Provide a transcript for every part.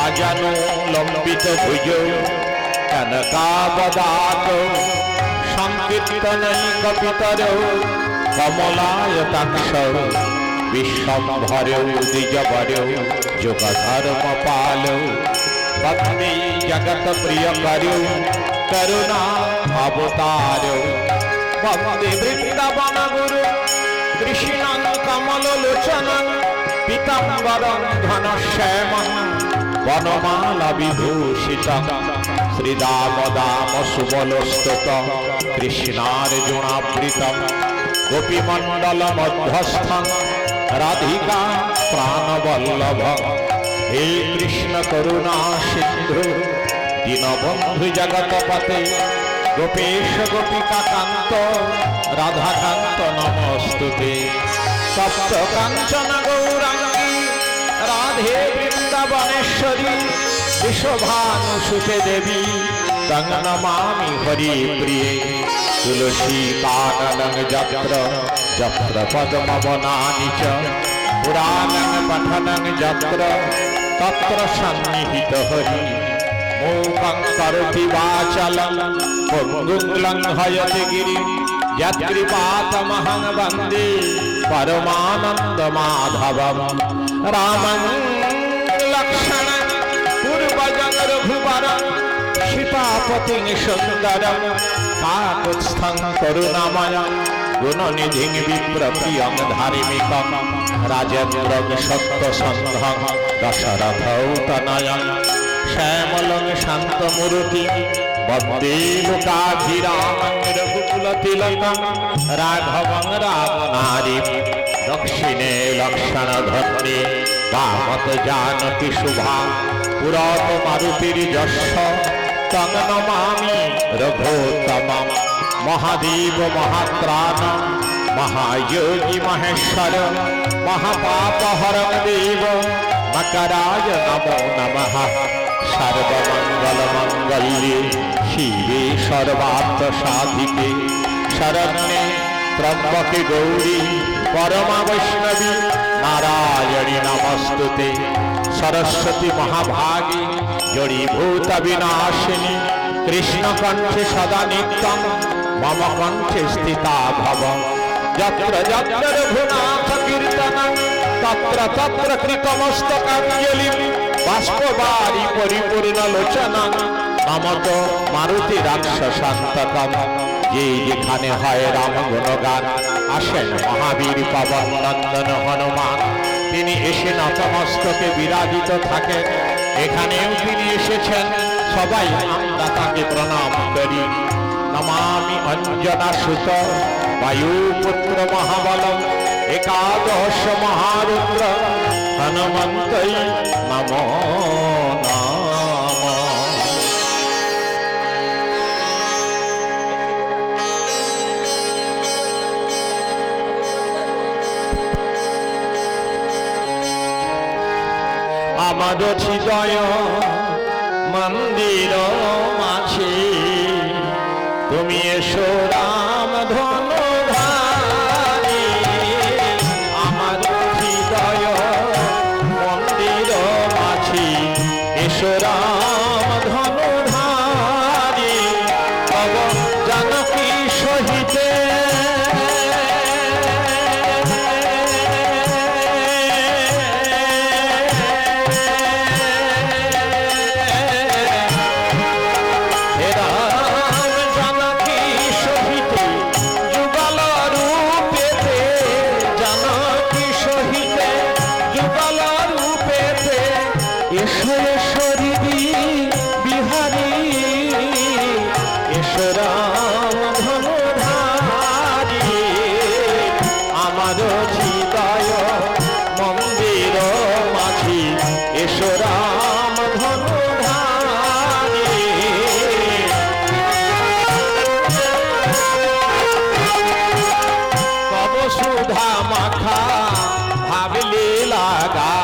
আজানো লম্বিত ভুজ কনকাবদাত সংকীর্তনৈক পিতর কমলায়তাক্ষ বিশ্বম্ভর যুগধর্ম পাল ভক্তি জগত প্রিয় করু করুণা অবতার বন্দে বৃন্দাবন গুরু কৃষ্ণং কমল লোচনং পীতাম্বরং ঘনশ্যামং বনমালা বিভূষিত শ্রীরাম দাম সুবলস্তত কৃষ্ণার্জুনাবৃত। গোপীমণ্ডল মধ্যস্থ রাধিকা প্রাণবল্লভ। হে কৃষ্ণ করুণা সিন্ধু। দীনবন্ধু জগৎপতে গোপেশ গোপিকা কান্ত রাধাকান্ত নমস্তুতে। সপ্ত কাঞ্চন গৌরাঙ্গী। রাধে বৃন্দাবনেশ্বরী বিশ্বভানুসুতে দেবী তং নমামি হরি প্রিয়ে তুলসী কানন যত্র যত্র পদ্মবনানি চ, পুরাণং পঠনং যত্র, তত্র সন্নিহিত হরি। মূকং করতি বাচলং পঙ্গুঙ্গলং হয়তে গিরিম यत्कृपातमहं वन्दे परमानन्दमाधवं रामं लक्षण पूर्वजं रघुवरं सीतापतिं सुन्दरं काकुत्स्थं करुणामयं गुणनिधिं विप्रप्रियं धार्मिकं राजेन्द्रं सत्यसन्धं दशरथौतनयं श्यामलं शान्तमुरुति वन्दे लोकाभिरामं रघुकुलतिलकं राघवं रामनारिम् ধর্মে বামত জানকী শুভা, পুরত মারুতির যশ তং নমামি রঘোত্তমম মহাদেব মহাত্রাণ, মহাযোগী মহেশ্বর মহাপাপহরং দেব মকরায় নমো নমঃ। সর্বমঙ্গলমঙ্গল্যে শিবে সর্বার্থ সাধিকে শরণ্যে ত্রম্বকে গৌরী পরমা বৈষ্ণবী নারায়ণী নমস্তুতে। সরস্বতী মহাভাগী, জড়ীভূত বিনাশিনী, কৃষ্ণকণ্ঠে সদা নিত্যম মম কণ্ঠে স্থিতা ভব। যত্র যত্র রঘুনাথ কীর্তনম তত্র তত্র কৃতমস্তকাঞ্জলি বাষ্পবারি পরিপূর্ণ লোচনা। নমত মারুতি রাক্ষসান্তকম যে যেখানে হয় রাম গুণগান আসেন মহাবীর পবন নন্দন হনুমান। তিনি এসে নতমস্তকে বিরাজিত থাকেন। এখানেও তিনি এসেছেন। সবাই আমরা তাকে প্রণাম করি। নমামি অঞ্জনা সুত, বায়ুপুত্র মহাবলম, একাদশ মহারুদ্র হনুমন্তই নম আমার হৃদয় মন্দির মাঝে। তুমি এসো রাম ধনু আমার হৃদয় মন্দির মাঝে। এসো আমার হৃদয় মন্দির মাঝি, এসো রাম ধনুধারী। তব সুধা মাখা ভাবলি লাগা।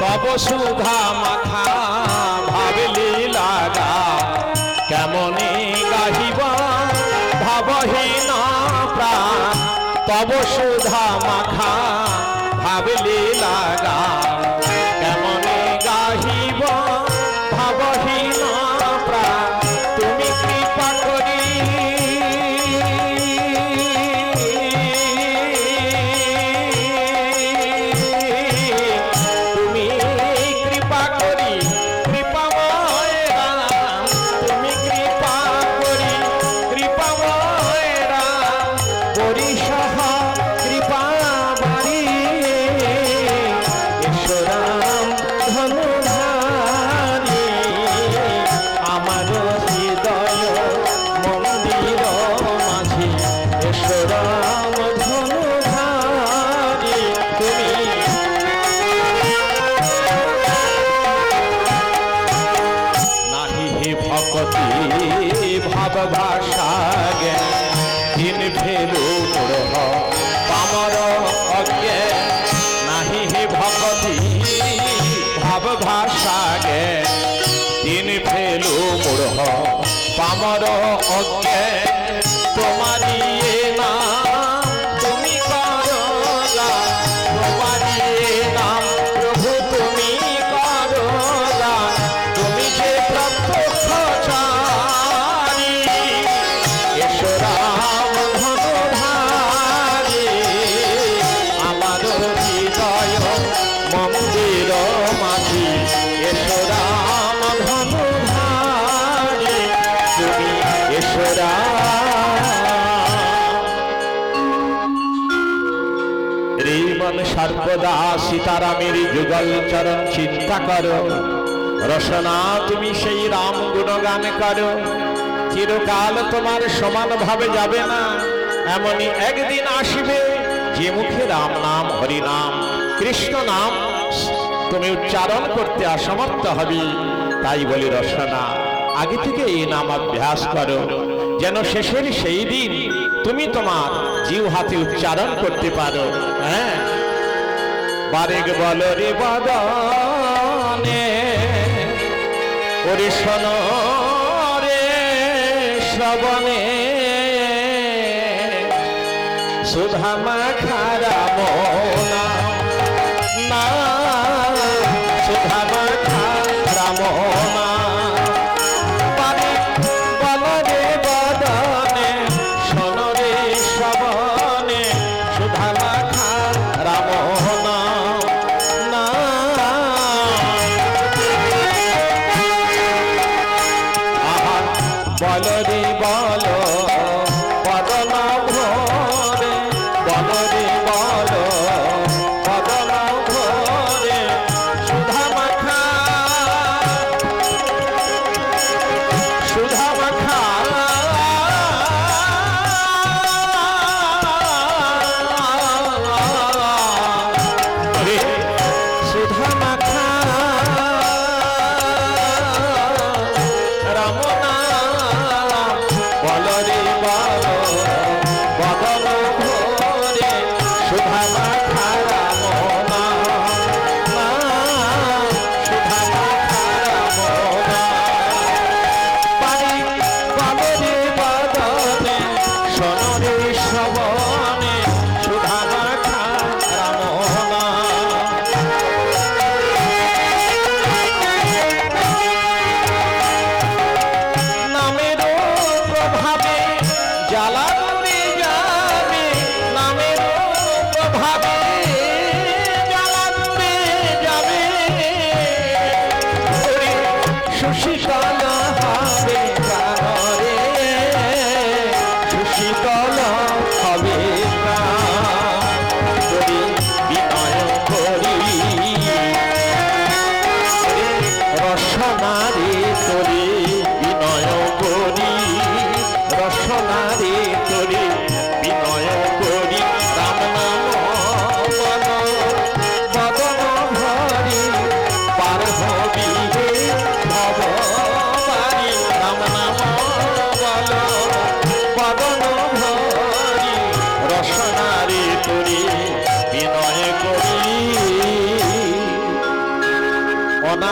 তব সুধা মাখা ভাবলি হে ভকতি ভাব ভাষা জ্ঞান দিন ফেলু মূঢ় আমার অজ্ঞান নাহি হে ভকতি ভাব ভাষা জ্ঞান দিন ফেলু মূঢ় পামর অজ্ঞে সর্বদা সীতারামের যুগল চরণ চিন্তা করো। রসনা, তুমি সেই রাম গুণগান করো। চিরকাল তোমার সমান ভাবে যাবে না। এমনই একদিন আসবে যে মুখে রাম নাম, হরি নাম, কৃষ্ণ নাম তুমি উচ্চারণ করতে অসমর্থ হবে। তাই বলি রসনা, আগে থেকে এই নাম অভ্যাস করো। যেন শেষের সেই দিন তুমি তোমার জিউ হাতে উচ্চারণ করতে পারো। হ্যাঁ? বারেক বল বদনে ওরে শোন রে শ্রবণে। সুধা সুশীতল হবে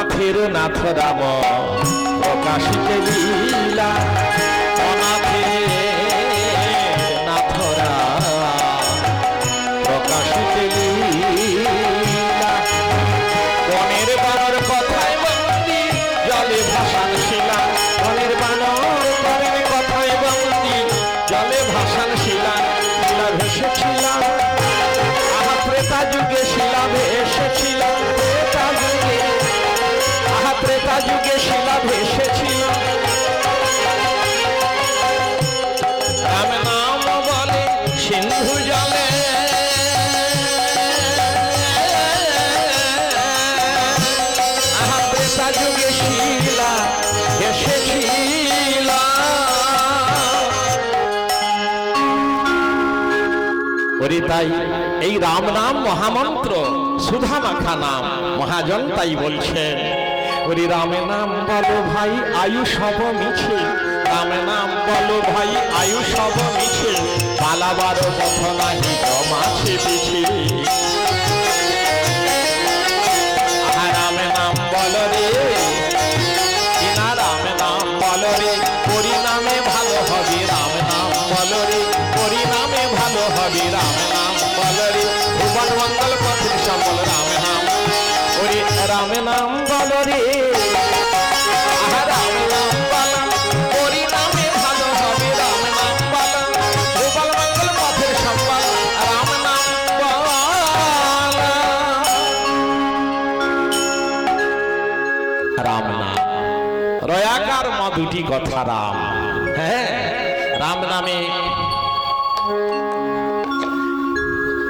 অনাথের নাথ রাম। প্রকাশিত লীলা ওরে তাই। এই রাম নাম মহামন্ত্র, সুধা মাখা নাম, মহাজন তাই বলছেন। হরি রাম নাম বলো ভাই, আয়ু সব মিছে। রাম নাম বলো ভাই, আয়ু সব মিছে। পালাবার পথ নাহি জমাছে পিছে। রাম নাম বলো রে। রয়াকার মা দুটি কথা রাম। হ্যাঁ রাম নামে